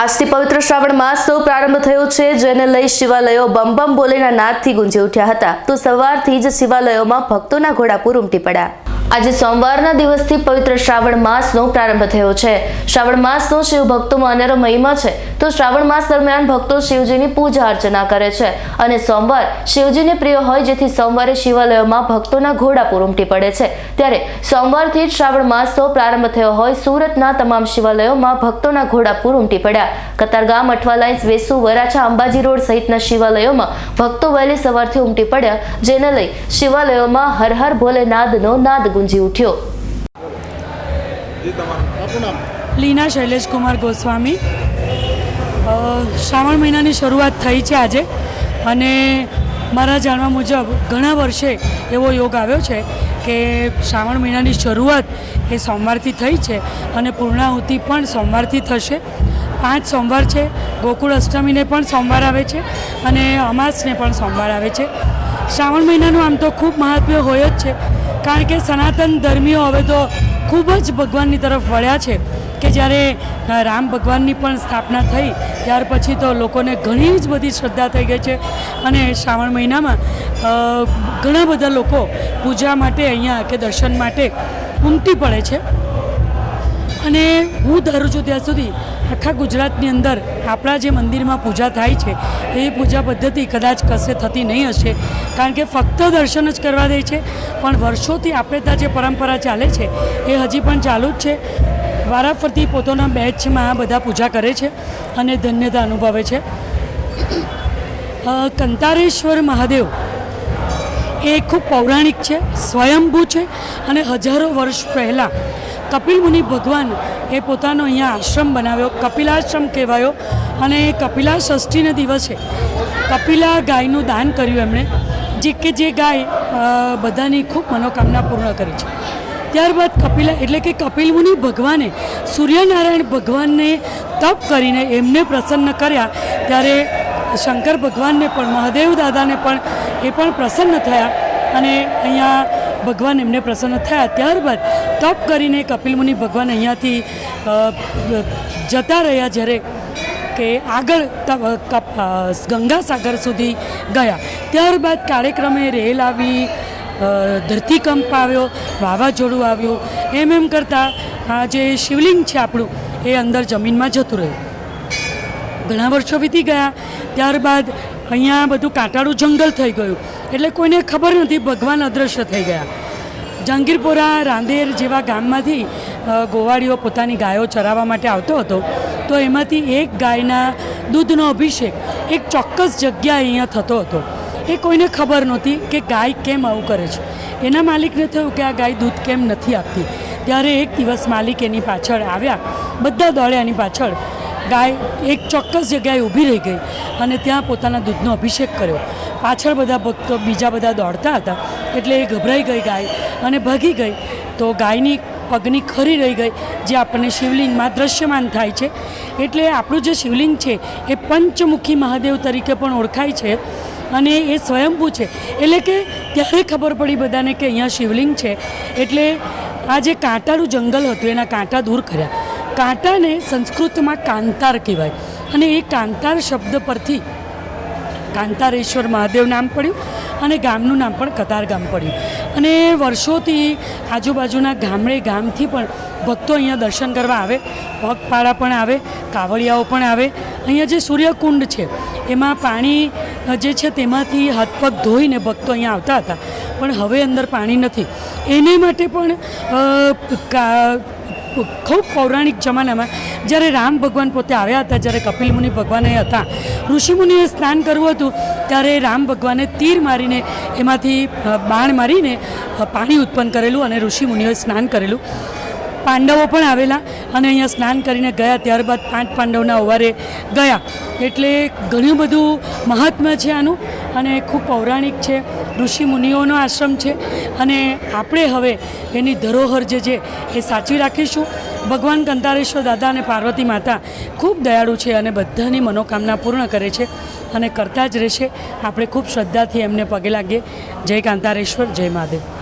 આજથી પવિત્ર શ્રાવણ માસનો પ્રારંભ થયો છે, જેને લઈ શિવાલયો બમ બમ બોલેના નાદથી ગુંજી ઉઠ્યા હતા. તો સવારથી જ શિવાલયોમાં ભક્તોના ઘોડાપુર ઉમટી પડ્યા. આજે સોમવારના દિવસથી પવિત્ર શ્રાવણ માસનો પ્રારંભ થયો છે. શ્રાવણ માસનો શિવ ભક્તોમાં અનેરો મહિમા છે. તો શ્રાવણ માસ દરમિયાન ભક્તો શિવજીની પૂજા અર્ચના કરે છે અને સોમવાર શિવજીને પ્રિય હોય જેથી સોમવારે શિવાલયોમાં ભક્તોના ઘોડાપુર ઉમટી પડે છે. ત્યારે સોમવારથી જ શ્રાવણ માસનો પ્રારંભ થયો હોય સુરતના તમામ શિવાલયોમાં ભક્તોના ઘોડાપુર ઉમટી પડ્યા. કતારગામ અઠવાલાઇન્સ, વેસુ, વરાછા, અંબાજી રોડ સહિતના શિવાલયોમાં ભક્તો વહેલી સવારથી ઉમટી પડ્યા. જેને લઈ શિવાલયોમાં હર હર ભોલેનાદનો નાદ ગુંજી ઉઠ્યો. લીના શૈલેષ કુમાર ગોસ્વામી. શ્રાવણ મહિનાની શરૂઆત થઈ છે આજે અને મારા જાણવા મુજબ ઘણા વર્ષે એવો યોગ આવ્યો છે કે શ્રાવણ મહિનાની શરૂઆત એ સોમવારથી થઈ છે અને પૂર્ણાહુતિ પણ સોમવારથી થશે. પાંચ સોમવાર છે, ગોકુળ અષ્ટમીને પણ સોમવાર આવે છે અને અમાસને પણ સોમવાર આવે છે. શ્રાવણ મહિનાનું આમ તો ખૂબ મહત્વ હોય જ છે. કારણ કે સનાતન ધર્મીઓ હવે તો ખૂબ જ ભગવાનની તરફ વળ્યા છે કે જ્યારે રામ ભગવાનની પણ સ્થાપના થઈ, ત્યાર પછી તો લોકોને ઘણી જ બધી શ્રદ્ધા થઈ ગઈ છે. અને શ્રાવણ મહિનામાં ઘણા બધા લોકો પૂજા માટે અહીંયા કે દર્શન માટે ઉમટી પડે છે. અને હું ધારું છું ત્યાં સુધી આખા ગુજરાતની અંદર આપણા જે મંદિરમાં પૂજા થાય છે, એ પૂજા પદ્ધતિ કદાચ કશે થતી નહીં હશે. કારણ કે ફક્ત દર્શન જ કરવા દે છે, પણ વર્ષોથી આપણે ત્યાં જે પરંપરા ચાલે છે, એ હજી પણ ચાલુ જ છે. વારાફરતી પોતાના બેચમાં આ બધા પૂજા કરે છે અને ધન્યતા અનુભવે છે. કંતારેશ્વર મહાદેવ એ ખૂબ પૌરાણિક છે, સ્વયંભૂ છે અને હજારો વર્ષ પહેલાં કપિલ મુનિ ભગવાન એ પોતાનો અહીંયા આશ્રમ બનાવ્યો. કપિલાશ્રમ કહેવાયો અને એ કપિલા ષષ્ઠીના દિવસે કપિલા ગાયનું દાન કર્યું એમણે, જે કે જે ગાય બધાની ખૂબ મનોકામના પૂર્ણ કરી છે. ત્યારબાદ કપિલા, એટલે કે કપિલ મુનિ ભગવાને સૂર્યનારાયણ ભગવાનને તપ કરીને એમને પ્રસન્ન કર્યા. ત્યારે શંકર ભગવાનને પણ, મહાદેવ દાદાને પણ એ પણ પ્રસન્ન થયા અને અહીંયા ભગવાન એમને પ્રસન્ન થયા. ત્યારબાદ તપ કરીને કપિલ મુનિ ભગવાન અહીંયાથી જતા રહ્યા જ્યારે કે આગળ ગંગાસાગર સુધી ગયા. ત્યારબાદ કાર્યક્રમે રેલ આવી ધરતીકંપ આવ્યો, વાવાઝોડું આવ્યું. એમ એમ કરતાં આ જે શિવલિંગ છે આપણું, એ અંદર જમીનમાં જતું રહ્યું. ઘણા વર્ષો વીતી ગયા. ત્યારબાદ અહીંયા બધું કાંટાળું જંગલ થઈ ગયું. એટલે કોઈને ખબર નથી, ભગવાન અદૃશ્ય થઈ ગયા. જહાંગીરપુરા, રાંદેર જેવા ગામમાંથી ગોવાળીઓ પોતાની ગાયો ચરાવવા માટે આવતો હતો. તો એમાંથી એક ગાયના દૂધનો અભિષેક એક ચોક્કસ જગ્યાએ અહીંયા થતો હતો. એ કોઈને ખબર નહોતી કે ગાય કેમ આવું કરે છે. એના માલિકને થયું કે આ ગાય દૂધ કેમ નથી આપતી. ત્યારે એક દિવસ માલિક એની પાછળ આવ્યા. બધા દોડ્યાની પાછળ. ગાય એક ચોક્કસ જગ્યાએ ઊભી રહી ગઈ અને ત્યાં પોતાના દૂધનો અભિષેક કર્યો. પાછળ બધા ભક્તો બીજા બધા દોડતા હતા એટલે એ ગભરાઈ ગઈ ગાય અને ભાગી ગઈ. તો ગાયની પગની ખરી રહી ગઈ, જે આપણને શિવલિંગમાં દ્રશ્યમાન થાય છે. એટલે આપણું જે શિવલિંગ છે એ પંચમુખી મહાદેવ તરીકે પણ ઓળખાય છે અને એ સ્વયંભૂ છે. એટલે કે ત્યારે ખબર પડી બધાને કે અહીંયા શિવલિંગ છે. એટલે આ જે કાંટાળું જંગલ હતું, એના કાંટા દૂર કર્યા. કાંટાને સંસ્કૃતમાં કાંતાર કહેવાય. અને એ કાંતાર શબ્દ પરથી કાંતારેશ્વર મહાદેવ નામ પડ્યું અને ગામનું નામ પણ કતાર ગામ પડ્યું. અને વર્ષોથી આજુબાજુના ગામડે ગામથી પણ ભક્તો અહીંયા દર્શન કરવા આવે, પગપાળા પણ આવે કાવડિયાઓ પણ આવે. અહીંયા જે સૂર્યકુંડ છે, એમાં પાણી જે છે તેમાંથી હાથ પગ ધોઈને ભક્તો અહીંયા આવતા હતા. પણ હવે અંદર પાણી નથી. એને માટે પણ ખૂબ પૌરાણિક જમાનામાં જ્યારે રામ ભગવાન પોતે આવ્યા હતા, જ્યારે કપિલ મુનિ ભગવાન હતા ઋષિમુનિએ સ્નાન કરવું હતું, ત્યારે રામ ભગવાને તીર મારીને એમાંથી બાણ મારીને પાણી ઉત્પન્ન કરેલું અને ઋષિમુનિઓએ સ્નાન કરેલું. પાંડવો પણ આવેલા અને અહીંયા સ્નાન કરીને ગયા, ત્યારબાદ પાંચ પાંડવના અવારે ગયા. એટલે ઘણું બધું મહાત્મ્ય છે આનું અને ખૂબ પૌરાણિક છે, ઋષિ મુનિઓનો આશ્રમ છે. અને આપણે હવે એની ધરોહર જે છે એ સાચવી રાખીશું. ભગવાન કંતારેશ્વર દાદા અને પાર્વતી માતા ખૂબ દયાળુ છે અને બધાની મનોકામના પૂર્ણ કરે છે અને કરતા જ રહેશે. આપણે ખૂબ શ્રદ્ધાથી એમને પગે લાગીએ. જય કાંતારેશ્વર, જય Mahadev.